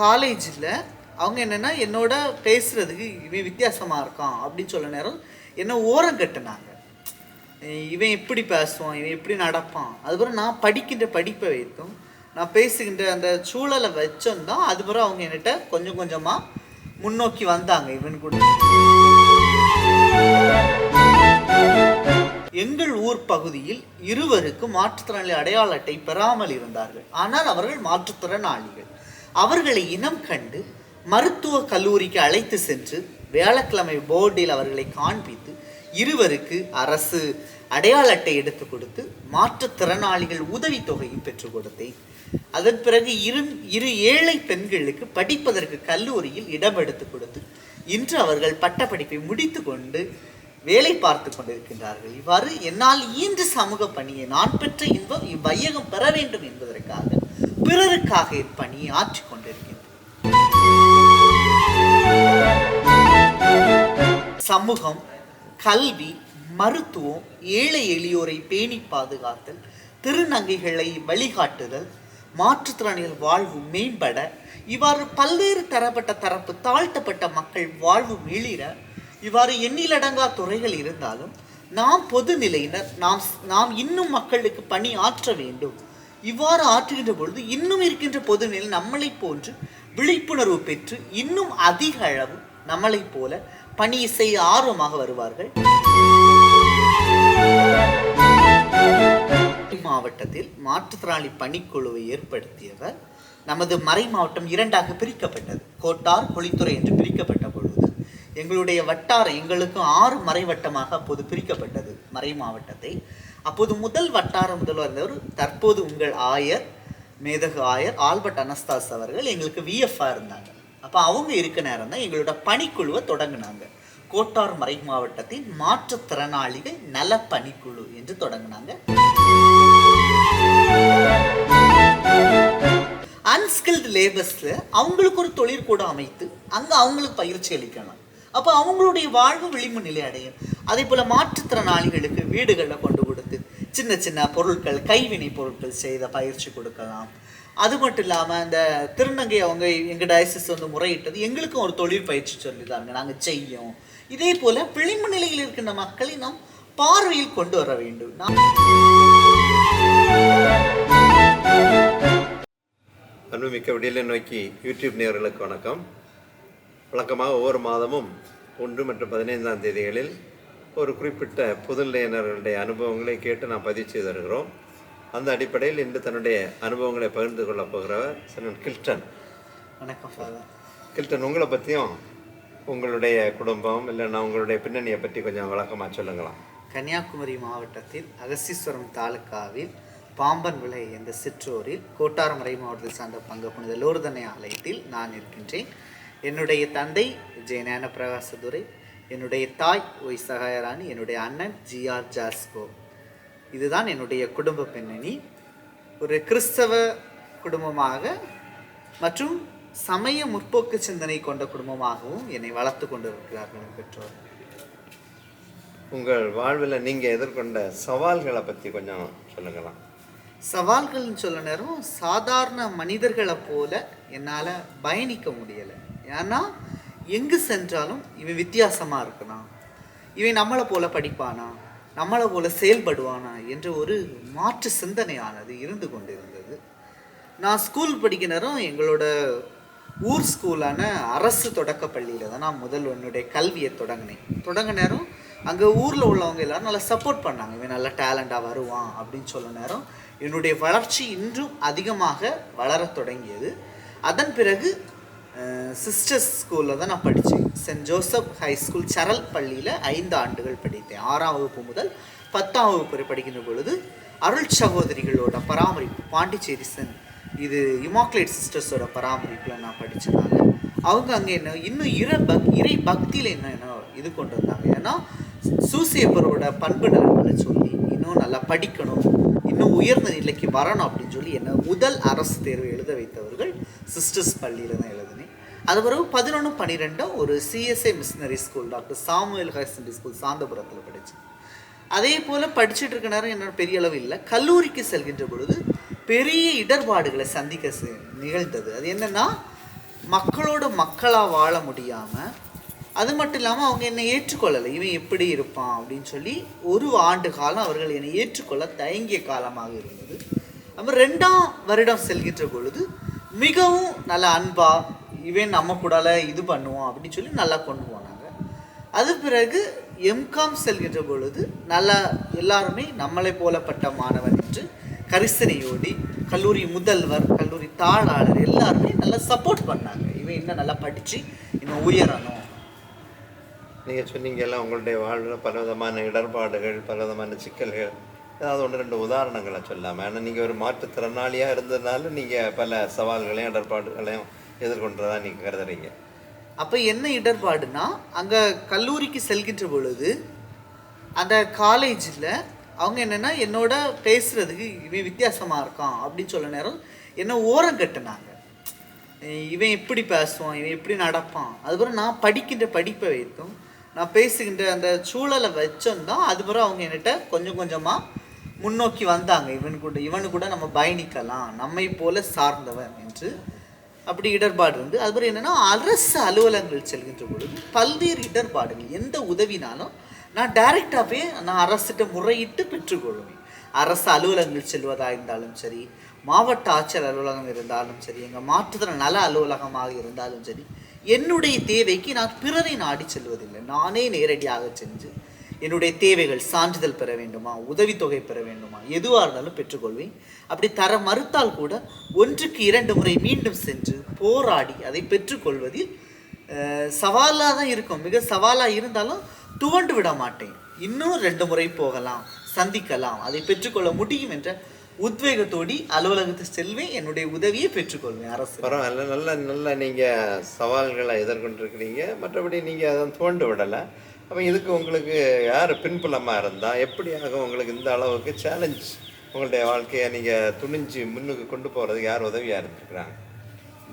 காலேஜில் அவங்க என்னென்னா என்னோட பேசுகிறதுக்கு இவன் வித்தியாசமாக இருக்கான் அப்படின்னு சொல்ல நேரம் என்ன ஓரம் கட்டினாங்க. இவன் எப்படி பேசுவான் இவன் எப்படி நடப்பான். அதுக்கப்புறம் நான் படிக்கின்ற படிப்பை வைத்தும் நான் பேசுகின்ற அந்த சூழலை வச்சோம்தான் அதுக்கப்புறம் அவங்க என்கிட்ட கொஞ்சம் கொஞ்சமாக முன்னோக்கி வந்தாங்க இவன் கூட. எங்கள் ஊர் பகுதியில் இருவருக்கு மாற்றுத்திறனாளி அடையாள அட்டை பெறாமல் இருந்தார்கள். ஆனால் அவர்கள் மாற்றுத்திறனாளிகள். அவர்களை இனம் கண்டு மருத்துவ கல்லூரிக்கு அழைத்து சென்று வியாழக்கிழமை போர்டில் அவர்களை காண்பித்து இருவருக்கு அரசு அடையாள அட்டை எடுத்து கொடுத்து மாற்றுத்திறனாளிகள் உதவித்தொகையும் பெற்றுக் கொடுத்தேன். அதன் பிறகு இரு இரு ஏழை பெண்களுக்கு படிப்பதற்கு கல்லூரியில் இடம் எடுத்து கொடுத்து இன்று அவர்கள் பட்டப்படிப்பை முடித்து கொண்டு வேலை பார்த்து கொண்டிருக்கின்றார்கள். இவ்வாறு என்னால் ஈன்று சமூக பணியை நான் பெற்ற இன்பம் இவ்வையகம் பெற வேண்டும் என்பதற்காக பிறருக்காக என் பணியை சமூகம் கல்வி மருத்துவம் ஏழை எளியோரை பேணி பாதுகாத்தல் திருநங்கைகளை வழிகாட்டுதல் மாற்றுத்திறனிகள் வாழ்வு மேம்பட இவ்வாறு பல்வேறு தரப்பட்ட தரப்பு தாழ்த்தப்பட்ட மக்கள் வாழ்வு மிளிர இவ்வாறு எண்ணிலடங்கா துறைகள் இருந்தாலும் நாம் பொதுநிலையினர் நாம் நாம் இன்னும் மக்களுக்கு பணி ஆற்ற வேண்டும். இவ்வாறு ஆற்றுகின்ற பொழுது இன்னும் இருக்கின்ற பொதுநிலை நம்மளைப் போன்று விழிப்புணர்வு பெற்று இன்னும் அதிக அளவு நம்மளைப் போல பணி செய்ய ஆர்வமாக வருவார்கள். மாவட்டத்தில் மாற்றுத்திறனாளி பணிக்குழுவை ஏற்படுத்தியவர் நமது மறை மாவட்டம் இரண்டாக பிரிக்கப்பட்டது. கோட்டார் கொளித்துறை என்று பிரிக்கப்பட்ட பொழுது எங்களுடைய வட்டாரம் எங்களுக்கு ஆறு மறை வட்டமாக அப்போது பிரிக்கப்பட்டது. மறை மாவட்டத்தை அப்போது முதல் வட்டார முதல்வர் இருந்தவர் தற்போது உங்கள் ஆயர் மேதகு ஆயர் ஆல்பர்ட் அனஸ்தாஸ் அவர்கள் எங்களுக்கு விஎஃப்ஆ இருந்தாங்க. அப்போ அவங்க இருக்க நேரம் தான் எங்களோட பணிக்குழுவை தொடங்கினாங்க. கோட்டார் மறை மாவட்டத்தின் மாற்றுத்திறனாளிகள் நல பணிக்குழு என்று தொடங்கினாங்க. அன்ஸ்கில்டு லேபர்ஸில் அவங்களுக்கு ஒரு தொழிற்கூடம் அமைத்து அங்கே அவங்களுக்கு பயிற்சி அளிக்கணும் அப்போ அவங்களுடைய வாழ்வு விளிம்பு நிலை அடையும். அதே போல் மாற்றுத்திறனாளிகளுக்கு வீடுகளில் கொண்டு கொடுத்து சின்ன சின்ன பொருட்கள் கைவினை பொருட்கள் செய்த பயிற்சி கொடுக்கலாம். அது மட்டும் இல்லாமல் அந்த திருநங்கை அவங்க எங்கள் டயசிஸ் வந்து முறையிட்டது. எங்களுக்கும் ஒரு தொழில் பயிற்சி சொல்லிதாங்க நாங்கள் செய்யும். இதே போல் விளிம்பு நிலையில் இருக்கின்ற மக்களை நாம் பார்வையில் கொண்டு வர வேண்டும். நாம் அன்புமிக்க விடியலை நோக்கி யூடியூப் நேர்களுக்கு வணக்கம். வழக்கமாக ஒவ்வொரு மாதமும் ஒன்று மற்றும் பதினைந்தாம் தேதிகளில் ஒரு குறிப்பிட்ட பொதுநிலையினர்களுடைய அனுபவங்களை கேட்டு நாம் பதிவு செய்து வருகிறோம். அந்த அடிப்படையில் இன்று தன்னுடைய அனுபவங்களை பகிர்ந்து கொள்ளப் போகிறவர் சனன் கில்டன். வணக்கம் கில்டன் உங்களை பற்றியும் உங்களுடைய குடும்பம் இல்லைன்னா உங்களுடைய பின்னணியை பற்றி கொஞ்சம் விளக்கமாக சொல்லுங்களாம் கன்னியாகுமரி மாவட்டத்தில் அகஸ்தீஸ்வரம் தாலுக்காவில் பாம்பன் விளை என்ற சிற்றூரில் கோட்டாரமறை மாவட்டத்தில் சார்ந்த பங்கு புனித லோர்தனை ஆலயத்தில் நான் இருக்கின்றேன். என்னுடைய தந்தை ஜெய ஞான பிரகாசதுரை என்னுடைய தாய் ஒய் சகாயராணி என்னுடைய அண்ணன் ஜிஆர் ஜாஸ்கோ. இதுதான் என்னுடைய குடும்ப பின்னணி. ஒரு கிறிஸ்தவ குடும்பமாக மற்றும் சமய முற்போக்கு சிந்தனை கொண்ட குடும்பமாகவும் என்னை வளர்த்து கொண்டிருக்கிறார்கள் பெற்றோர். உங்கள் வாழ்வில் நீங்கள் எதிர்கொண்ட சவால்களை பற்றி கொஞ்சம் சொல்லுங்களாம் சவால்கள்னு சொல்ல நேரம் சாதாரண மனிதர்களை போல என்னால் பயணிக்க முடியலை. ஏன்னா எங்கு சென்றாலும் இவன் வித்தியாசமாக இருக்கணும் இவன் நம்மளை போல படிப்பானா? நம்மளை போல செயல்படுவானா? என்ற ஒரு மாற்று சிந்தனையானது இருந்து கொண்டிருந்தது. நான் ஸ்கூல் படிக்க எங்களோட ஊர் ஸ்கூலான அரசு தொடக்க பள்ளியில் தான் நான் முதல் என்னுடைய கல்வியை தொடங்கினேன். தொடங்க நேரம் அங்கே ஊரில் உள்ளவங்க எல்லாரும் நல்லா சப்போர்ட் பண்ணாங்க. இவன் நல்லா டேலண்டாக வருவான் அப்படின்னு சொல்ல நேரம் என்னுடைய வளர்ச்சி இன்றும் அதிகமாக வளரத் தொடங்கியது. அதன் பிறகு சிஸ்டர்ஸ் ஸ்கூலில் தான் நான் படித்தேன் Saint Joseph high school Saral பள்ளியில் ஐந்து ஆண்டுகள் படித்தேன். ஆறாம் வகுப்பு முதல் பத்தாம் வகுப்பு வரை படிக்கின்ற பொழுது அருள் சகோதரிகளோட பராமரிப்பு பாண்டிச்சேரி சென் இது இமாக்லேட் சிஸ்டர்ஸோட பராமரிப்பில் நான் படித்தனால அவங்க அங்கே என்ன இன்னும் இற பக் இறை பக்தியில் என்ன என்ன இது கொண்டு வந்தாங்க. ஏன்னா சூசியப்பரோட பண்பு நலன்களை சொல்லி இன்னும் நல்லா படிக்கணும். இன்னும் உயர்ந்த நிலைக்கு வரணும் அப்படின்னு சொல்லி என்ன முதல் அரசு தேர்வு எழுத வைத்தவர்கள் சிஸ்டர்ஸ் பள்ளியில் தான் எழுதினேன். அது பிறகு பதினொன்று பன்னிரெண்டும் ஒரு CSI missionary school doctor Samuel higher secondary school சாந்தபுரத்தில் படித்தேன் அதே போல் படிச்சுட்டு இருக்க நேரம் என்ன பெரிய அளவு இல்லை. கல்லூரிக்கு செல்கின்ற பொழுது பெரிய இடர்பாடுகளை சந்திக்க செ- நிகழ்ந்தது. அது என்னன்னா மக்களோட மக்களாக வாழ முடியாமல் அது மட்டும் இல்லாமல் அவங்க என்னை ஏற்றுக்கொள்ளலை. இவன் எப்படி இருப்பான் அப்படின்னு சொல்லி ஒரு ஆண்டு காலம் அவர்கள் என்னை ஏற்றுக்கொள்ள தயங்கிய காலமாக இருந்தது. நம்ம ரெண்டாம் வருடம் செல்கின்ற பொழுது மிகவும் நல்ல அன்பா இவன் நம்ம கூடால இது பண்ணுவான் அப்படின்னு சொல்லி நல்லா கொண்டு போனாங்க. அது பிறகு எம்காம் செல்கின்ற பொழுது நல்லா எல்லாருமே நம்மளை போலப்பட்ட மாணவன் என்று கரிசனையோடி கல்லூரி முதல்வர் கல்லூரி தாளாளர் எல்லாருமே நல்லா சப்போர்ட் பண்ணாங்க. இவன் இன்னும் நல்லா படித்து இன்னும் உயரணும். நீங்கள் சொன்னீங்கல்ல உங்களுடைய வாழ்வில் பல விதமான இடர்பாடுகள் பல விதமான சிக்கல்கள். ஏதாவது ஒன்று ரெண்டு உதாரணங்களை சொல்லாமல் ஏன்னா நீங்கள் ஒரு மாற்றுத்திறனாளியாக இருந்ததுனால நீங்கள் பல சவால்களையும் இடர்பாடுகளையும் எதிர்கொண்டதாக நீங்கள் கருதுறீங்க. அப்போ என்ன இடர்பாடுனா அங்கே கல்லூரிக்கு செல்கின்ற பொழுது அந்த காலேஜில் அவங்க என்னென்னா என்னோட பேசுகிறதுக்கு இவன் வித்தியாசமாக இருக்கான் அப்படின்னு சொல்ல நேரம் என்ன ஓரம் கட்டினாங்க. இவன் எப்படி பேசுவான் இவன் எப்படி நடப்பான். அதுக்கப்புறம் நான் படிக்கின்ற படிப்பை வைத்தும் நான் பேசுகின்ற அந்த சூழலை வச்சும் தான் அதுக்கப்புறம் அவங்க என்கிட்ட கொஞ்சம் கொஞ்சமாக முன்னோக்கி வந்தாங்க. இவன் கூட இவனு கூட நம்ம பயணிக்கலாம். நம்மை போல சார்ந்தவன் என்று அப்படி இடர்பாடு இருந்து அதுபோல் என்னென்னா அரசு அலுவலகங்கள் செல்கின்ற பொழுது பல்வேறு இடர்பாடுகள் எந்த உதவினாலும் நான் டைரெக்டாகவே நான் அரசிட்ட முறையிட்டு பெற்றுக்கொள்வேன். அரசு அலுவலகங்கள் செல்வதாக இருந்தாலும் சரி மாவட்ட ஆட்சியர் அலுவலகம் இருந்தாலும் சரி எங்கள் மாற்றுத்திறன் நல அலுவலகமாக இருந்தாலும் சரி என்னுடைய தேவைக்கு நான் பிறரை நாடி செல்வதில்லை. நானே நேரடியாக சென்று என்னுடைய தேவைகள் சான்றிதழ் பெற வேண்டுமா? உதவித்தொகை பெற வேண்டுமா? எதுவாக இருந்தாலும் பெற்றுக்கொள்வேன். அப்படி தர மறுத்தால் கூட ஒன்றுக்கு இரண்டு முறை மீண்டும் சென்று போராடி அதை பெற்றுக்கொள்வதில் சவாலாக தான் இருக்கும். மிக சவாலாக இருந்தாலும் துவண்டு விட மாட்டேன். இன்னும் ரெண்டு முறை போகலாம் சந்திக்கலாம். அதை பெற்றுக்கொள்ள முடியும் என்ற உத்வேகத்தோடி அலுவலகத்துக்கு செல்வேன் என்னுடைய உதவியை பெற்றுக்கொள்வேன் அரசு. பரவாயில்ல. நல்ல நல்ல நீங்கள் சவால்களை எதிர்கொண்டிருக்கிறீங்க. மற்றபடி நீங்கள் அதை தோண்டு விடலை. அப்போ இதுக்கு உங்களுக்கு யார் பின்புலமாக இருந்தால் எப்படியாக உங்களுக்கு இந்த அளவுக்கு சேலஞ்ச் உங்களுடைய வாழ்க்கையை நீங்கள் துணிஞ்சு முன்னுக்கு கொண்டு போகிறதுக்கு யார் உதவியாக இருந்திருக்கிறாங்க?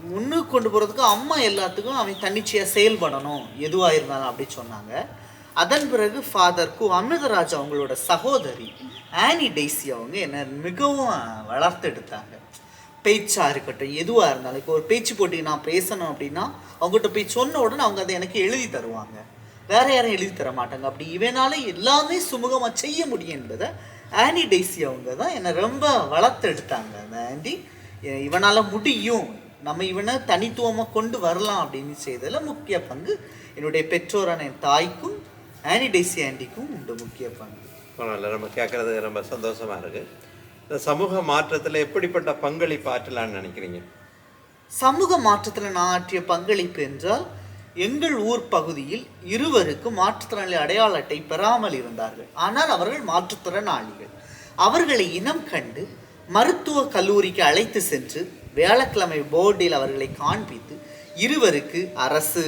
முன்னுக்கு கொண்டு போகிறதுக்கு அம்மா எல்லாத்துக்கும் அவன் தன்னிச்சையாக செயல்படணும் எதுவாக இருந்தாலும் அப்படி சொன்னாங்க. அதன் பிறகு ஃபாதர் கு அமிர்தராஜ் அவங்களோட சகோதரி ஆனி டெய்ஸி அவங்க என்னை மிகவும் வளர்த்து எடுத்தாங்க. இருக்கட்டும் எதுவாக இருந்தாலும் இப்போ ஒரு பேச்சு போட்டி நான் பேசணும் அப்படின்னா அவங்ககிட்ட போய் சொன்ன உடனே அவங்க அதை எனக்கு எழுதி தருவாங்க. வேற யாரும் எழுதி தர மாட்டாங்க. அப்படி இவனால எல்லாமே சுமூகமாக செய்ய முடியும் என்பதை ஆனி டெய்ஸி அவங்க தான் என்னை ரொம்ப வளர்த்து எடுத்தாங்க. அந்த ஆண்டி இவனால் முடியும். நம்ம இவனை தனித்துவமாக கொண்டு வரலாம் அப்படின்னு செய்ததில் முக்கிய பங்கு என்னுடைய பெற்றோரான என் தாய்க்கும் ஆனி டெய்ஸி ஆண்டிக்கும் உண்டு முக்கிய பங்கு பரவாயில்ல நம்ம கேட்குறது ரொம்ப சந்தோஷமாக இருக்குது இந்த சமூக மாற்றத்தில் எப்படிப்பட்ட பங்களிப்பு ஆற்றலான்னு நினைக்கிறீங்க சமூக மாற்றத்தில் நான் ஆற்றிய பங்களிப்பு என்றால் எங்கள் ஊர் பகுதியில் இருவருக்கு மாற்றுத்திறனாளி அடையாள அட்டை பெறாமல் இருந்தார்கள் ஆனால் அவர்கள் மாற்றுத்திறனாளிகள் அவர்களை இனம் கண்டு மருத்துவ கல்லூரிக்கு அழைத்து சென்று வியாழக்கிழமை போர்டில் அவர்களை காண்பித்து இருவருக்கு அரசு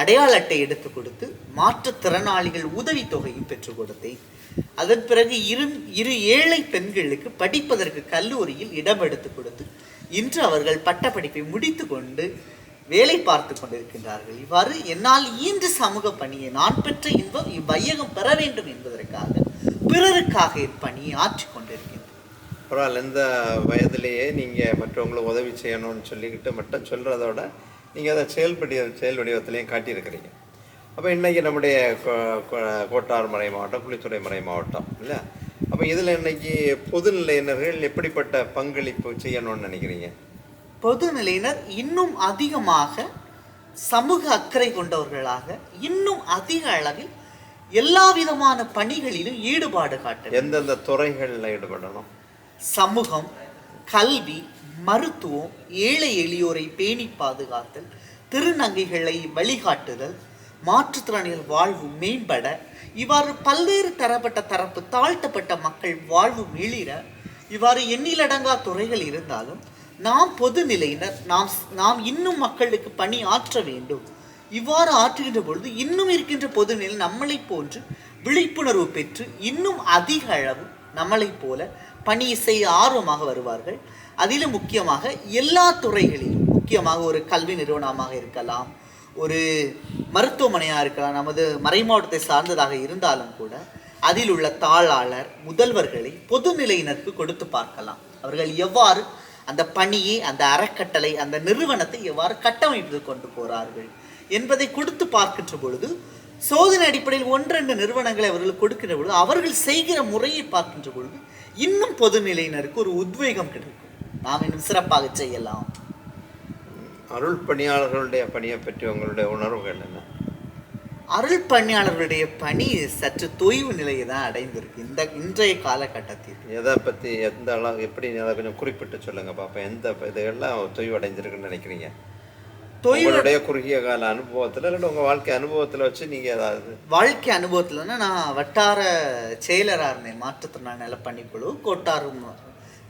அடையாள அட்டை எடுத்து கொடுத்து மாற்றுத்திறனாளிகள் உதவித்தொகையும் பெற்றுக் கொடுத்தேன். அதன் பிறகு இரு இரு ஏழை பெண்களுக்கு படிப்பதற்கு கல்லூரியில் இடம் எடுத்து கொடுத்து இன்று அவர்கள் பட்டப்படிப்பை முடித்து கொண்டு வேலை பார்த்து கொண்டிருக்கின்றார்கள். இவ்வாறு என்னால் ஈன்று சமூக பணியை நான் பெற்ற இன்பம் இவ்வையகம் பெற வேண்டும் என்பதற்காக பிறருக்காக இப்பணியை ஆற்றி ஆற்றிக் கொண்டிருக்கின்றேன். பரவாயில்ல. இந்த வயதிலேயே நீங்கள் மற்றவங்களை உதவி செய்யணும்னு சொல்லிக்கிட்டு மட்டும் சொல்கிறதோட நீங்கள் அதை செயல்படி செயல் வடிவத்திலையும் காட்டியிருக்கிறீங்க. அப்போ இன்றைக்கி நம்முடைய கோட்டார் மறை மாவட்டம் குளித்துறை மறை மாவட்டம் இல்லை? அப்போ இதில் இன்னைக்கு பொதுநிலையினர்கள் எப்படிப்பட்ட பங்களிப்பு செய்யணும்னு நினைக்கிறீங்க? பொதுநிலையினர் இன்னும் அதிகமாக சமூக அக்கறை கொண்டவர்களாக இன்னும் அதிக அளவில் எல்லா விதமான பணிகளிலும் ஈடுபாடு காட்ட. எந்தெந்த துறைகளில் ஈடுபடணும்? சமூகம் கல்வி மருத்துவம் ஏழை எளியோரை பேணி பாதுகாத்தல் திருநங்கைகளை வழிகாட்டுதல் மாற்றுத்திறனிகள் வாழ்வு மேம்பட இவ்வாறு பல்வேறு தரப்பட்ட தரப்பு தாழ்த்தப்பட்ட மக்கள் வாழ்வு மீளிர இவ்வாறு எண்ணிலடங்கா துறைகள் இருந்தாலும் நாம் பொதுநிலையினர் நாம் நாம் இன்னும் மக்களுக்கு பணி ஆற்ற வேண்டும். இவ்வாறு ஆற்றுகின்ற பொழுது இன்னும் இருக்கின்ற பொதுநிலை நம்மளை போன்று விழிப்புணர்வு பெற்று இன்னும் அதிக அளவு நம்மளைப் போல பணி செய்ய ஆர்வமாக வருவார்கள். அதிலும் முக்கியமாக எல்லா துறைகளிலும் முக்கியமாக ஒரு கல்வி நிறுவனமாக இருக்கலாம் ஒரு மருத்துவமனையாக இருக்கலாம் நமது மறைமாவட்டத்தை சார்ந்ததாக இருந்தாலும் கூட அதில் உள்ள தாளாளர் முதல்வர்களை பொதுநிலையினருக்கு கொடுத்து பார்க்கலாம். அவர்கள் எவ்வாறு அந்த பணியை அந்த அறக்கட்டளை அந்த நிறுவனத்தை எவ்வாறு கட்டமைத்து கொண்டு போகிறார்கள் என்பதை கொடுத்து பார்க்கின்ற பொழுது சோதனை அடிப்படையில் ஒன்றெண்டு நிறுவனங்களை அவர்கள் கொடுக்கின்ற பொழுது அவர்கள் செய்கிற முறையை பார்க்கின்ற பொழுது இன்னும் பொதுநிலையினருக்கு ஒரு உத்வேகம் கிடைக்கும். நாம் இன்னும் சிறப்பாக செய்யலாம். அருள் பணியாளர்களுடைய பணியை பற்றி உங்களுடைய உணர்வுகள் என்ன? அருள் பணியாளர்களுடைய பணி சற்று தொய்வு நிலையை தான் அடைந்திருக்கு. இந்த இன்றைய காலகட்டத்தில். எதை பற்றி எந்த அளவு எப்படி அதை கொஞ்சம் குறிப்பிட்டு சொல்லுங்க பாப்பா எந்த இதுகள்லாம் தொய்வடைஞ்சிருக்குன்னு நினைக்கிறீங்க? தொய்வு உங்களுடைய குறுகிய கால அனுபவத்தில் இல்லை உங்கள் வாழ்க்கை அனுபவத்தில் வச்சு நீங்கள் ஏதாவது வாழ்க்கை அனுபவத்துலன்னா நான் வட்டார செயலராக இருந்தேன். மாற்றுத்திறனாளி நல பணிக்குழு கோட்டாறு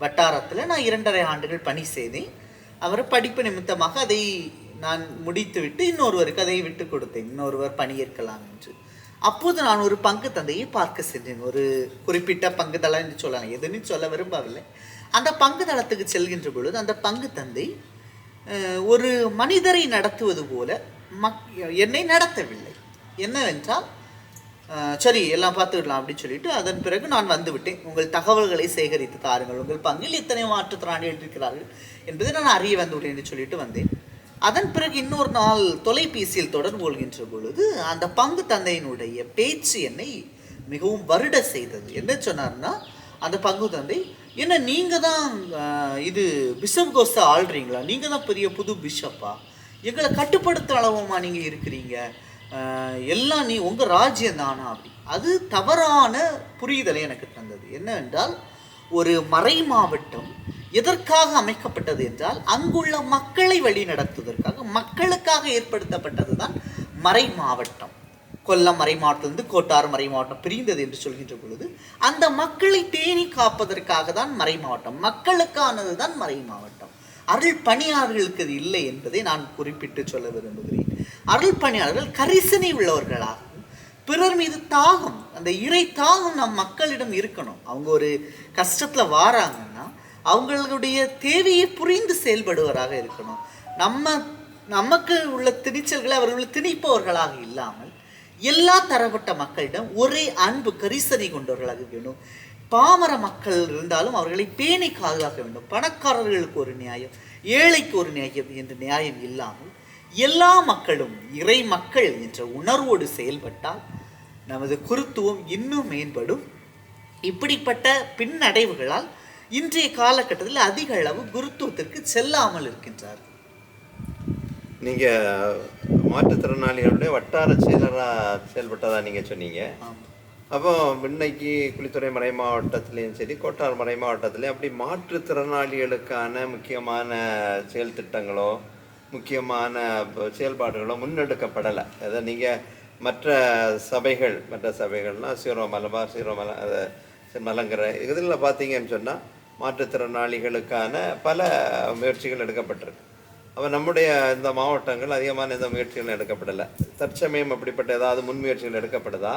வட்டாரத்தில் நான் இரண்டரை ஆண்டுகள் பணி செய்தேன். அவர் படிப்பு நிமித்தமாக அதை நான் முடித்துவிட்டு இன்னொருவருக்கு அதை விட்டு கொடுத்தேன். இன்னொருவர் பணியேற்கலாம் என்று. அப்போது நான் ஒரு பங்கு தந்தையை பார்க்க சென்றேன். ஒரு குறிப்பிட்ட பங்கு தளம் என்று சொல்லலாம். எதுன்னு சொல்ல விரும்பவில்லை. அந்த பங்கு தளத்துக்கு செல்கின்ற பொழுது அந்த பங்கு தந்தை ஒரு மனிதரை நடத்துவது போல மக் என்னை நடத்தவில்லை. என்னவென்றால் சரி எல்லாம் பார்த்துக்கலாம் அப்படின்னு சொல்லிட்டு அதன் பிறகு நான் வந்துவிட்டேன் உங்கள் தகவல்களை சேகரித்து தாருங்கள். உங்கள் பங்கில் இத்தனை மாற்றுத்திறனாளிகள் இருக்கிறார்கள் என்பதை நான் அறிய வந்துவிட்டேன் என்று சொல்லிட்டு வந்தேன். அதன் பிறகு இன்னொரு நாள் தொலைபேசியில் தொடர்பு கொள்கின்ற பொழுது அந்த பங்கு தந்தையினுடைய பேச்சு என்னை மிகவும் வருட செய்தது. என்ன சொன்னார்னா அந்த பங்கு தந்தை என்ன நீங்கள் தான் இது பிஷப் கோஸை ஆள்றீங்களா? நீங்கள் தான் பெரிய புது பிஷப்பா? எங்களை கட்டுப்படுத்த அளவுமா நீங்கள் இருக்கிறீங்க? எல்லாம் நீ உங்கள் ராஜ்யம் தானா அப்படி. அது தவறான புரிதலை எனக்கு தந்தது. என்னவென்றால் ஒரு மறை மாவட்டம் எதற்காக அமைக்கப்பட்டது என்றால் அங்குள்ள மக்களை வழி நடத்துவதற்காக மக்களுக்காக ஏற்படுத்தப்பட்டது தான் மறை மாவட்டம். கொல்லம் மறை மாவட்டத்திலிருந்து கோட்டார் மறை மாவட்டம் பிரிந்தது என்று சொல்கின்ற பொழுது அந்த மக்களை தேனி காப்பதற்காக தான் மறை மாவட்டம் மக்களுக்கானது தான் மறை மாவட்டம். அருள் பணியாளர்களுக்கு அது இல்லை என்பதை நான் குறிப்பிட்டு சொல்ல விரும்புகிறேன். அருள் பணியாளர்கள் கரிசனை உள்ளவர்களாகவும் பிறர் மீது தாகம் அந்த இறை தாகம் நம் மக்களிடம் இருக்கணும். அவங்க ஒரு கஷ்டத்தில் வாராங்கன்னா அவங்களுடைய தேவையை புரிந்து செயல்படுவராக இருக்கணும். நம்ம நமக்கு உள்ள திணிச்சல்களை அவர்கள் திணிப்பவர்களாக இல்லாமல் எல்லா தரப்பட்ட மக்களிடம் ஒரே அன்பு கரிசனை கொண்டவர்களாக வேணும் பாமர மக்கள் இருந்தாலும் அவர்களை பேணி பாதுகாக்க வேண்டும். பணக்காரர்களுக்கு ஒரு நியாயம் ஏழைக்கு ஒரு நியாயம் என்ற நியாயம் இல்லாமல் எல்லா மக்களும் இறை மக்கள் என்ற உணர்வோடு செயல்பட்டால் நமது குருத்துவம் இன்னும் மேம்படும். இப்படிப்பட்ட பின்னடைவுகளால் இன்றைய காலகட்டத்தில் அதிக அளவு குருத்துவத்திற்கு செல்லாமல் இருக்கின்றார். நீங்கள் மாற்றுத்திறனாளிகளுடைய வட்டார செயலராக செயல்பட்டதா நீங்கள் சொன்னீங்க. அப்போ இன்னைக்கு குளித்துறை மறை மாவட்டத்திலையும் சரி கோட்டார் மறை மாவட்டத்திலையும் அப்படி மாற்றுத்திறனாளிகளுக்கான முக்கியமான செயல் திட்டங்களோ முக்கியமான செயல்பாடுகளும் முன்னெடுக்கப்படலை. அதை நீங்கள் மற்ற சபைகள் மற்ற சபைகள்னால் சீரோ மலபார் சீரோ மல மலங்கரை இதில் பார்த்தீங்கன்னு சொன்னால் மாற்றுத்திறனாளிகளுக்கான பல முயற்சிகள் எடுக்கப்பட்டிருக்கு. அப்போ நம்முடைய இந்த மாவட்டங்கள் அதிகமான இந்த முயற்சிகள் எடுக்கப்படலை. தற்சமயம் அப்படிப்பட்ட ஏதாவது முன்முயற்சிகள் எடுக்கப்படுதா?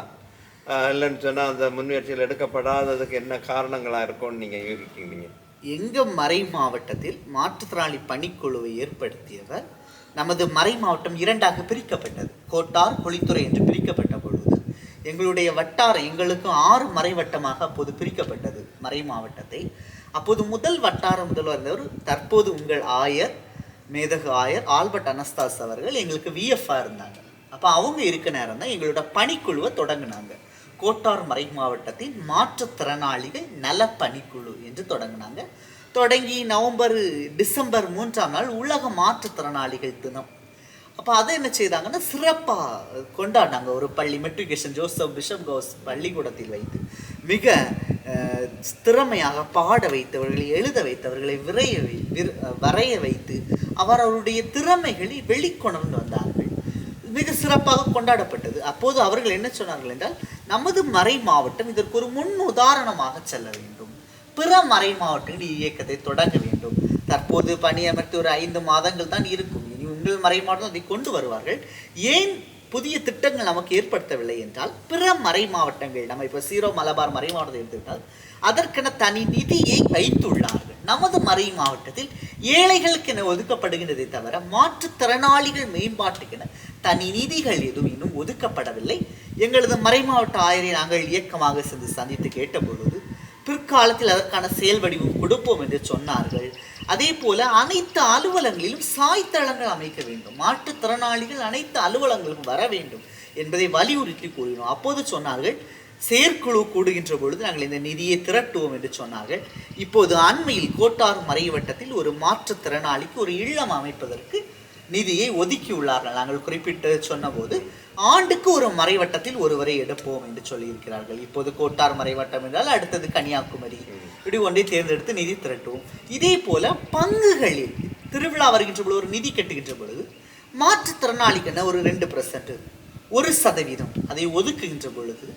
இல்லைன்னு சொன்னால் அந்த முன்முயற்சிகள் எடுக்கப்படாததுக்கு என்ன காரணங்களாக இருக்கும்னு நீங்கள் யூகிக்கிறீங்க எங்கள் மறை மாவட்டத்தில் மாற்றுத்திறனாளி பணிக்குழுவை ஏற்படுத்தியவர் நமது மறை மாவட்டம் இரண்டாக பிரிக்கப்பட்டது. கோட்டார் கொளித்துறை என்று பிரிக்கப்பட்ட பொழுது எங்களுடைய வட்டாரம் எங்களுக்கு ஆறு மறை வட்டமாக அப்போது பிரிக்கப்பட்டது. மறை மாவட்டத்தை. அப்போது முதல் வட்டார முதல்வர் இருந்தவர் தற்போது உங்கள் ஆயர் மேதகு ஆயர் ஆல்பர்ட் அனஸ்தாஸ் அவர்கள். எங்களுக்கு விஎஃப்ஆ இருந்தாங்க. அப்போ அவங்க இருக்க நேரம் தான் எங்களோட பணிக்குழுவை தொடங்கினாங்க. கோட்டார் மறை மாவட்டத்தின் மாற்றுத்திறனாளிகள் நல பணிக்குழு என்று தொடங்கினாங்க. தொடங்கி நவம்பர் டிசம்பர் மூன்றாம் நாள் உலக மாற்றுத்திறனாளிகள் தினம். அப்போ அதை என்ன செய்தாங்கன்னா சிறப்பாக கொண்டாடினாங்க. ஒரு பள்ளி மெட்ரிகேஷன் ஜோசப் பிஷப் கவுஸ் பள்ளிக்கூடத்தில் வைத்து மிக திறமையாக பாட வைத்தவர்களை எழுத வைத்தவர்களை விரைய வை வரைய வைத்து அவர் அவருடைய திறமைகளை வெளிக்கொணர்ந்து வந்தாங்க மிக சிறப்பாக கொண்டாடப்பட்டது. அப்போது அவர்கள் என்ன சொன்னார்கள் என்றால் நமது மறை மாவட்டம் இதற்கு ஒரு முன் உதாரணமாக செல்ல வேண்டும். பிற மறை மாவட்டங்கள் இயக்கத்தை தொடங்க வேண்டும். தற்போது பணியமர்த்தி ஒரு ஐந்து மாதங்கள் தான் இருக்கும். இனி உங்கள் மறை மாவட்டம் அதை கொண்டு வருவார்கள். ஏன் புதிய திட்டங்கள் நமக்கு ஏற்படுத்தவில்லை என்றால் பிற மறை மாவட்டங்கள் நம்ம இப்போ சீரோ மலபார் மறை மாவட்டத்தை எடுத்துக்கிட்டால் அதற்கென தனி நிதியை வைத்துள்ளார்கள். நமது மறை மாவட்டத்தில் ஏழைகளுக்கென ஒதுக்கப்படுகின்றதை தவிர மாற்றுத்திறனாளிகள் மேம்பாட்டுக்கென தனி நிதிகள் எதுவும் இன்னும் ஒதுக்கப்படவில்லை. எங்களது மறை மாவட்ட ஆயரை நாங்கள் இயக்கமாக சென்று சந்தித்து கேட்டபொழுது பிற்காலத்தில் அதற்கான செயல் வடிவம் கொடுப்போம் என்று சொன்னார்கள். அதே போல அனைத்து அலுவலங்களிலும் சாய்த்தளங்கள் அமைக்க வேண்டும். மாற்றுத்திறனாளிகள் அனைத்து அலுவலங்களுக்கும் வர வேண்டும் என்பதை வலியுறுத்தி கூறினோம். அப்போது சொன்னார்கள் செயற்குழு கூடுகின்ற பொழுது நாங்கள் இந்த நிதியை திரட்டுவோம் என்று சொன்னார்கள். இப்போது அண்மையில் கோட்டார் மறைவட்டத்தில் ஒரு மாற்றுத்திறனாளிக்கு ஒரு இல்லம் அமைப்பதற்கு நிதியை ஒதுக்கியுள்ளார்கள். நாங்கள் குறிப்பிட்டு சொன்னபோது ஆண்டுக்கு ஒரு மறைவட்டத்தில் ஒருவரை எடுப்போம் என்று சொல்லியிருக்கிறார்கள். இப்போது கோட்டார் மறைவட்டம் என்றால் அடுத்தது கன்னியாகுமரி. இப்படி ஒன்றை தேர்ந்தெடுத்து நிதி திரட்டுவோம். இதே போல பங்குகளில் திருவிழா வருகின்ற பொழுது ஒரு நிதி கட்டுகின்ற பொழுது மாற்றுத்திறனாளிக்குன்னா ஒரு ரெண்டு பர்சன்ட் ஒரு சதவீதம். அதை ஒதுக்குகின்ற பொழுது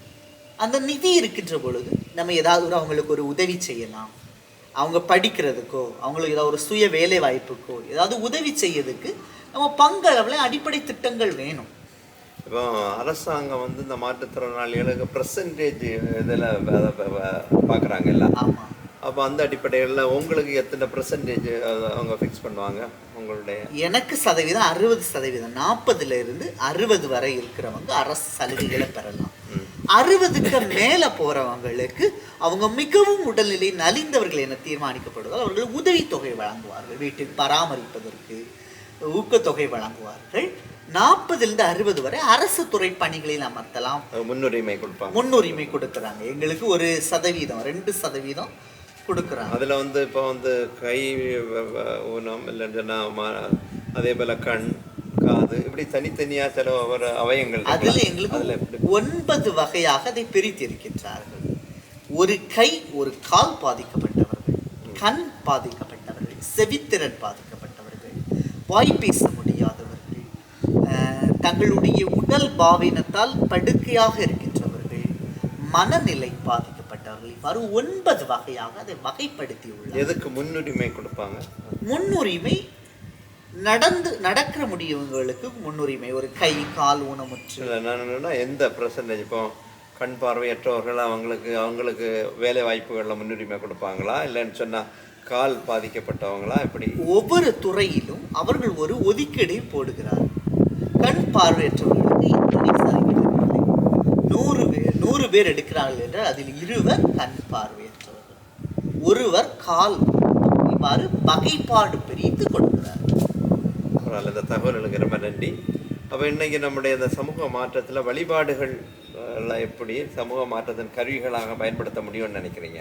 அந்த நிதி இருக்கின்ற பொழுது நம்ம ஏதாவது ஒரு அவங்களுக்கு ஒரு உதவி செய்யலாம். அவங்க படிக்கிறதுக்கோ அவங்களுக்கு ஏதாவது ஒரு சுய வேலை வாய்ப்புக்கோ ஏதாவது உதவி செய்யறதுக்கு நம்ம பங்களவில் அடிப்படை திட்டங்கள் வேணும். இப்போ அரசாங்கம் வந்து இந்த மாற்றுத்திறனாளிகளுக்கு பர்சன்டேஜ் இதில் பார்க்குறாங்கல்ல ஆமாம் அப்போ அந்த அடிப்படையில் உங்களுக்கு எத்தனை பர்சன்டேஜ் அவங்க ஃபிக்ஸ் பண்ணுவாங்க? உங்களுடைய எனக்கு சதவீதம் அறுபது சதவீதம் நாற்பதுல இருந்து அறுபது வரை இருக்கிறவங்க அரசு சலுகைகளை பெறலாம். அறுபதுக்கு மேல போறவங்களுக்கு அவங்க மிகவும் உடல்நிலை நலிந்தவர்கள் என தீர்மானிக்கப்படுவதால் அவர்கள் உதவித்தொகை வழங்குவார்கள். வீட்டில் பராமரிப்பதற்கு ஊக்கத்தொகை வழங்குவார்கள். நாற்பதுலேருந்து அறுபது வரை அரசு துறை பணிகளில் அமர்த்தலாம். முன்னுரிமை கொடுப்பாங்க. முன்னுரிமை கொடுக்குறாங்க. எங்களுக்கு ஒரு சதவீதம் ரெண்டு சதவீதம் கொடுக்குறாங்க. அதில் வந்து இப்போ வந்து கை ஊனம் இல்லைன்னு அதே போல் கண் காது இப்படி தனித்தனியாக சில ஒரு அவயங்கள் அதில். எங்களுக்கு ஒன்பது வகையாக அதை பிரித்திருக்கின்றார்கள். ஒரு கை ஒரு கால் பாதிக்கப்பட்டவர்கள் கண் பாதிக்கப்பட்டவர்கள் செவித்திறன் பாதிக்கப்பட்டவர்கள் வாய் பேச முடியாதவர்கள் தங்களுடைய உடல் பாவினத்தால் படுக்கையாக இருக்கின்றவர்கள் மனநிலை பாதிக்கப்பட்டவர்கள் இவ்வாறு ஒன்பது வகையாக அதை வகைப்படுத்தியுள்ளார் எதுக்கு முன்னுரிமை கொடுப்பாங்க? முன்னுரிமை நடந்து நடக்கிற முடியவங்களுக்கு முன்னுரிமை ஒரு கை கால் ஊனமுற்று. நான் என்னன்னா எந்த பர்சன்டேஜ் இப்போ கண் பார்வையற்றவர்கள் அவங்களுக்கு அவங்களுக்கு வேலை வாய்ப்புகளில் முன்னுரிமை கொடுப்பாங்களா? இல்லைன்னு சொன்னால் கால் பாதிக்கப்பட்டவங்களா? எப்படி? ஒவ்வொரு துறையிலும் அவர்கள் ஒரு ஒதுக்கீடை போடுகிறார் கண் பார்வையற்றவர்களுக்கு இத்தனை சதவீதம். நூறு பேர் நூறு பேர் எடுக்கிறார்கள் என்றால் அதில் இருவர் கண் பார்வையற்றவர்கள். ஒருவர் கால் இவ்வாறு வகைப்பாடு பிரித்து கொடுக்கிறார் பரவாயில்ல இந்த தகவல்களுக்கு ரொம்ப நன்றி. அப்போ இன்றைக்கி நம்முடைய இந்த சமூக மாற்றத்தில் வழிபாடுகள் எப்படி சமூக மாற்றத்தின் கருவிகளாக பயன்படுத்த முடியும்னு நினைக்கிறீங்க?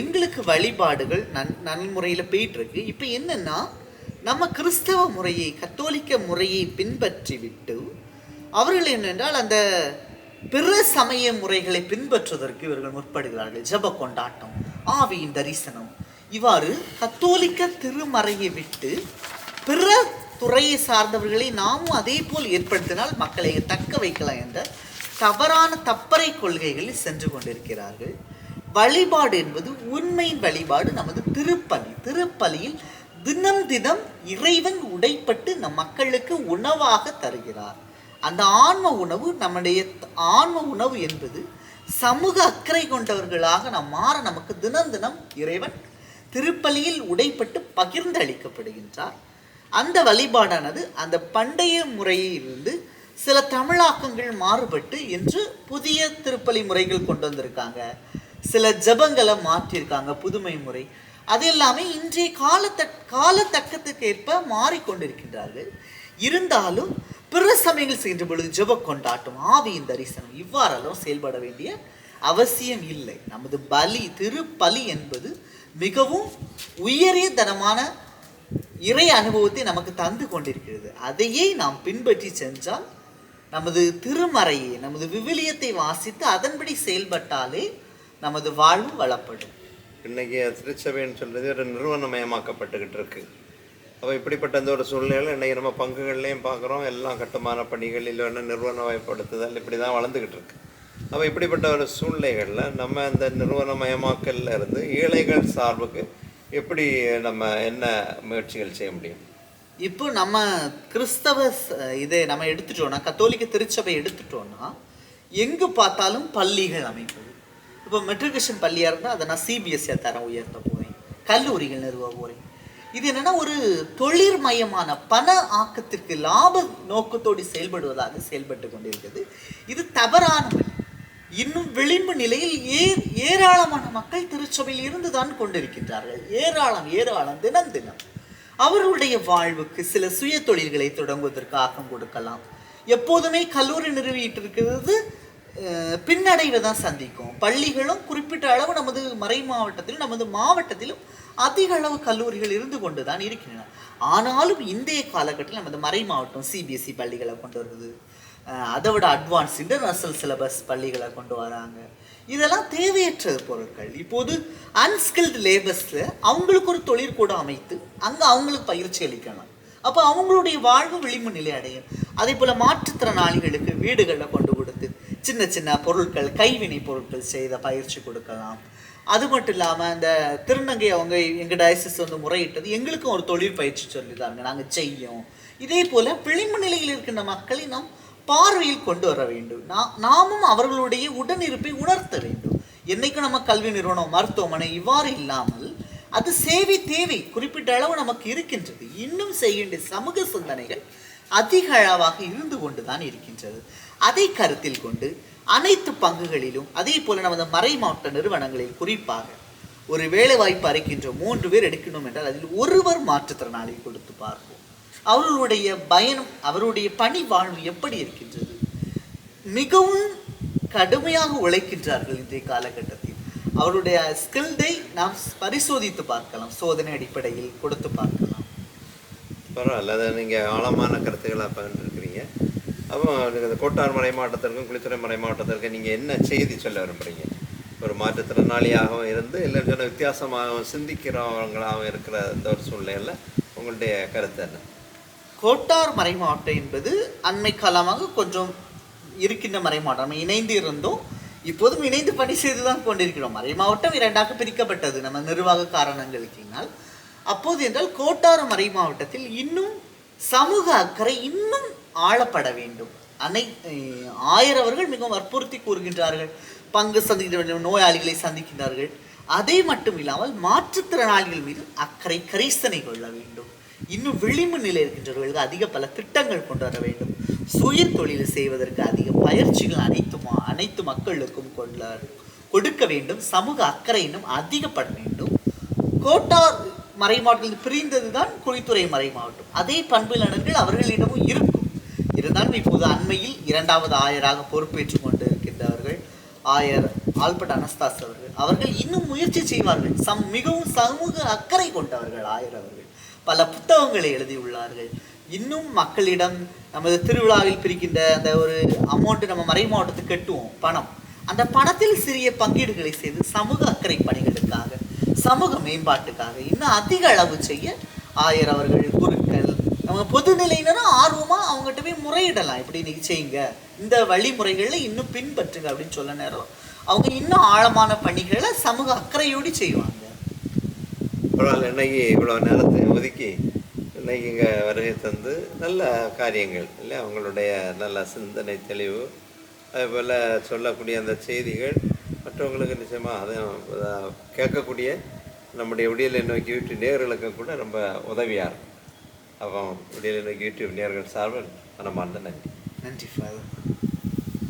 எங்களுக்கு வழிபாடுகள் நன் நன்முறையில் போயிட்டுருக்கு. இப்போ என்னென்னா நம்ம கிறிஸ்தவ முறையை கத்தோலிக்க முறையை பின்பற்றி விட்டு அவர்கள் என்னென்றால் அந்த பிற சமய முறைகளை பின்பற்றுவதற்கு இவர்கள் முற்படுகிறார்கள். ஜெப கொண்டாட்டம் ஆவியின் தரிசனம். இவ்வாறு கத்தோலிக்க திருமறையை விட்டு பிற துறையை சார்ந்தவர்களை நாமும் அதே போல் ஏற்படுத்தினால் மக்களை தக்க வைக்கலாம் என்ற தவறான தப்பறை கொள்கைகளில் சென்று கொண்டிருக்கிறார்கள். வழிபாடு என்பது உண்மையின் வழிபாடு. நமது திருப்பலி திருப்பலியில் தினம் தினம் இறைவன் உடைப்பட்டு நம் மக்களுக்கு உணவாக தருகிறார். அந்த ஆன்ம உணவு நம்முடைய ஆன்ம உணவு என்பது சமூக அக்கறை கொண்டவர்களாக நாம் மாற நமக்கு தினம் தினம் இறைவன் திருப்பலியில் உடைப்பட்டு பகிர்ந்து அளிக்கப்படுகின்றார் அந்த வழிபாடானது அந்த பண்டைய முறையிலிருந்து சில தமிழாக்கங்கள் மாறுபட்டு இன்று புதிய திருப்பலி முறைகள் கொண்டு வந்திருக்காங்க. சில ஜெபங்களை மாற்றியிருக்காங்க புதுமை முறை. அது எல்லாமே இன்றைய காலத்த காலத்தக்கத்துக்கு ஏற்ப மாறிக்கொண்டிருக்கின்றார்கள். இருந்தாலும் பிற சமயங்கள் செய்கின்ற பொழுது ஜப கொண்டாட்டம் ஆவியின் தரிசனம் இவ்வாறெல்லாம் செயல்பட வேண்டிய அவசியம் இல்லை. நமது பலி திருப்பலி என்பது மிகவும் உயரிய தனமான இறை அனுபவத்தை நமக்கு தந்து கொண்டிருக்கிறது. அதையே நாம் பின்பற்றி சென்றால் நமது திருமறையை நமது விவிலியத்தை வாசித்து அதன்படி செயல்பட்டாலே நமது வாழ்வு வளப்படும். இன்னைக்கு திருச்சபைன்னு சொல்றது ஒரு நிறுவனமயமாக்கப்பட்டுக்கிட்டு இருக்கு அப்போ இப்படிப்பட்ட இந்த ஒரு சூழ்நிலையில் இன்றைக்கி நம்ம பங்குகள்லையும் பார்க்குறோம் எல்லாம் கட்டுமான பணிகள் இல்லைன்னா நிறுவனமயப்படுத்துதல் இப்படி தான் வளர்ந்துக்கிட்டு இருக்கு அப்போ இப்படிப்பட்ட ஒரு சூழ்நிலைகளில் நம்ம அந்த நிறுவனமயமாக்கல்ல இருந்து ஏழைகள் சார்புக்கு எப்படி நம்ம என்ன முயற்சிகள் செய்ய முடியும்? இப்போ நம்ம கிறிஸ்தவ இதை நம்ம எடுத்துட்டோம்னா கத்தோலிக்க திருச்சபை எடுத்துட்டோம்னா எங்கு பார்த்தாலும் பள்ளிகள் அமைப்பது. இப்போ மெட்ரிகுலேஷன் பள்ளியாக இருந்தால் அதை நான் சிபிஎஸ்சியாக தரம் உயர்த்த போகிறேன் கல்லூரிகள் நிறுவ போகிறேன் இது என்னன்னா ஒரு தொழிற்மயமான பண ஆக்கத்திற்கு லாப நோக்கத்தோடு செயல்படுவதாக செயல்பட்டு கொண்டிருக்கிறது. இது தவறான இன்னும் விளிம்பு நிலையில் ஏ ஏராளமான மக்கள் திருச்சபையில் இருந்து தான் கொண்டிருக்கின்றார்கள். ஏராளம் ஏராளம் தினம் தினம். அவர்களுடைய வாழ்வுக்கு சில சுய தொழில்களை தொடங்குவதற்கு ஆக்கம் கொடுக்கலாம். எப்போதுமே கல்லூரி நிறுவிட்டு இருக்கிறது பின்னடைவை தான் சந்திக்கும். பள்ளிகளும் குறிப்பிட்ட அளவு நமது மறை மாவட்டத்திலும் நமது மாவட்டத்திலும் அதிக அளவு கல்லூரிகள் இருந்து கொண்டு தான் இருக்கின்றன. ஆனாலும் இன்றைய காலகட்டத்தில் நமது மறை மாவட்டம் சிபிஎஸ்சி பள்ளிகளை கொண்டு வருது அதை விட அட்வான்ஸ் இன்டர்நேஷ்னல் சிலபஸ் பள்ளிகளை கொண்டு வராங்க. இதெல்லாம் தேவையற்ற பொருட்கள். இப்போது அன்ஸ்கில்டு லேபர்ஸில் அவங்களுக்கு ஒரு தொழிற்கூடம் அமைத்து அங்கே அவங்களுக்கு பயிற்சி அளிக்கலாம். அப்போ அவங்களுடைய வாழ்வு விளிம்பு நிலை அடையும். அதே போல் மாற்றுத்திறனாளிகளுக்கு வீடுகளில் கொண்டு கொடுத்து சின்ன சின்ன பொருட்கள் கைவினை பொருட்கள் செய்த பயிற்சி கொடுக்கலாம். அது மட்டும் இல்லாமல் இந்த திருநங்கை அவங்க எங்கள் டயசிஸ் வந்து முறையிட்டது எங்களுக்கும் ஒரு தொழில் பயிற்சி சொல்லித்தாங்க நாங்கள் செய்யும். இதே போல் விளிம்பு நிலையில் இருக்கின்ற மக்களை நாம் பார்வையில் கொண்டு வர வேண்டும். நா- நாமும் அவர்களுடைய உடனிருப்பை உணர்த்த வேண்டும். என்னைக்கும் நம்ம கல்வி நிறுவனம் மருத்துவமனை இவ்வாறு இல்லாமல் அது சேவை தேவை குறிப்பிட்ட அளவு நமக்கு இருக்கின்றது. இன்னும் செய்கின்ற சமூக சிந்தனைகள் அதிக அளவாக இருந்து கொண்டுதான் இருக்கின்றது. அதை கருத்தில் கொண்டு அனைத்து பங்குகளிலும் அதே போல நமது மறை மாவட்ட நிறுவனங்களில் குறிப்பாக ஒரு வேலை வாய்ப்பு அறைக்கின்ற மூன்று பேர் எடுக்கணும் என்றால் அதில் ஒருவர் மாற்றுத்திறனாளி கொடுத்து பார்ப்போம். அவர்களுடைய பயணம் அவருடைய பணி வாழ்வு எப்படி இருக்கின்றது? மிகவும் கடுமையாக உழைக்கின்றார்கள் இன்றைய காலகட்டத்தில். அவருடைய ஸ்கில்டை நாம் பரிசோதித்து பார்க்கலாம் சோதனை அடிப்படையில் கொடுத்து பார்க்கலாம். பரவாயில்ல அதை நீங்கள் ஆழமான கருத்துக்களாக பகிர்ந்துருக்கிறீங்க. அப்போ இந்த கோட்டார் மறை மாவட்டத்திற்கும் குளித்துறை மறை மாவட்டத்திற்கும் நீங்கள் என்ன செய்தி சொல்ல விரும்புகிறீங்க ஒரு மாற்றுத்திறனாளியாகவும் இருந்து இல்லை சொன்ன வித்தியாசமாகவும் சிந்திக்கிறவங்களாகவும் இருக்கிற இந்த ஒரு சூழ்நிலையில் உங்களுடைய கருத்து என்ன? கோட்டார் மறை மாவட்டம் என்பது அண்மை காலமாக கொஞ்சம் இருக்கின்ற மறைமாவட்டம் நம்ம இணைந்து இருந்தோம். இப்போதும் இணைந்து பணி செய்து தான் கொண்டிருக்கிறோம். மறை மாவட்டம் இரண்டாக பிரிக்கப்பட்டது. நம்ம நிர்வாக காரணங்களுக்கினால் அப்போது என்றால் கோட்டார் மறை மாவட்டத்தில் இன்னும் சமூக அக்கறை இன்னும் ஆளப்பட வேண்டும். அனை ஆயிரவர்கள் ஆயரவர்கள் மிகவும் வற்புறுத்தி கூறுகின்றார்கள். பங்கு சந்திக்கின்ற வேண்டும், நோயாளிகளை சந்திக்கின்றார்கள். அதை மட்டும் இல்லாமல் மாற்றுத்திறனாளிகள் மீது அக்கறை கரிசனை கொள்ள வேண்டும். இன்னும் விளிம்பு நிலை இருக்கின்றவர்களுக்கு அதிக பல திட்டங்கள் கொண்டு வர வேண்டும். சுய தொழில் செய்வதற்கு அதிக பயிற்சிகள் அனைத்தும் அனைத்து மக்களுக்கும் கொள்ள கொடுக்க வேண்டும். சமூக அக்கறை இன்னும் அதிகப்பட வேண்டும். கோட்டா மறை மாவட்டத்தில் பிரிந்ததுதான் குழித்துறை மறை மாவட்டம் அதே பண்பிலனர்கள் அவர்களிடமும் இருக்கும். இருந்தாலும் இப்போது அண்மையில் இரண்டாவது ஆயராக பொறுப்பேற்றுக் கொண்டிருக்கின்றவர்கள் ஆயர் ஆல்பர்ட் அனஸ்தாஸ் அவர்கள். அவர்கள் இன்னும் முயற்சி செய்வார்கள். சம் மிகவும் சமூக அக்கறை கொண்டவர்கள் ஆயர் அவர்கள். பல புத்தகங்களை எழுதியுள்ளார்கள். இன்னும் மக்களிடம் நமது திருவிழாவில் பிரிக்கின்ற அந்த ஒரு அமௌண்ட் நம்ம மறை மாவட்டத்துக்கு கட்டுவோம் பணம். அந்த பணத்தில் சிறிய பங்கீடுகளை செய்து சமூக அக்கறை பணிகளுக்காக சமூக மேம்பாட்டுக்காக இன்னும் அதிக அளவு செய்ய ஆயர் அவர்கள் குருக்கள் நம்ம பொதுநிலையினரும் ஆர்வமா அவங்ககிட்ட போய் முறையிடலாம். இப்படி நீங்க செய்யுங்க இந்த வழிமுறைகளில் இன்னும் பின்பற்றுங்க அப்படின்னு சொல்ல நேரம். அவங்க இன்னும் ஆழமான பணிகளை சமூக அக்கறையோடு செய்வாங்க. பரவாயில்ல இன்னைக்கு இவ்வளோ நேரத்தை ஒதுக்கி இன்னைக்கு இங்கே வருகை தந்து நல்ல காரியங்கள் இல்லை அவங்களுடைய நல்ல சிந்தனை தெளிவு அதேபோல் சொல்லக்கூடிய அந்த செய்திகள் மற்றவங்களுக்கு நிச்சயமாக அதை கேட்கக்கூடிய நம்முடைய விடியலை நோக்கி யூடியூப் நேர்களுக்கு கூட ரொம்ப உதவியாக இருக்கும். அப்போ விடியலை நோக்கி யூடியூப் நேர்கள் சார்பில் மனமார்ந்த நன்றி. நன்றி ஃபாதர்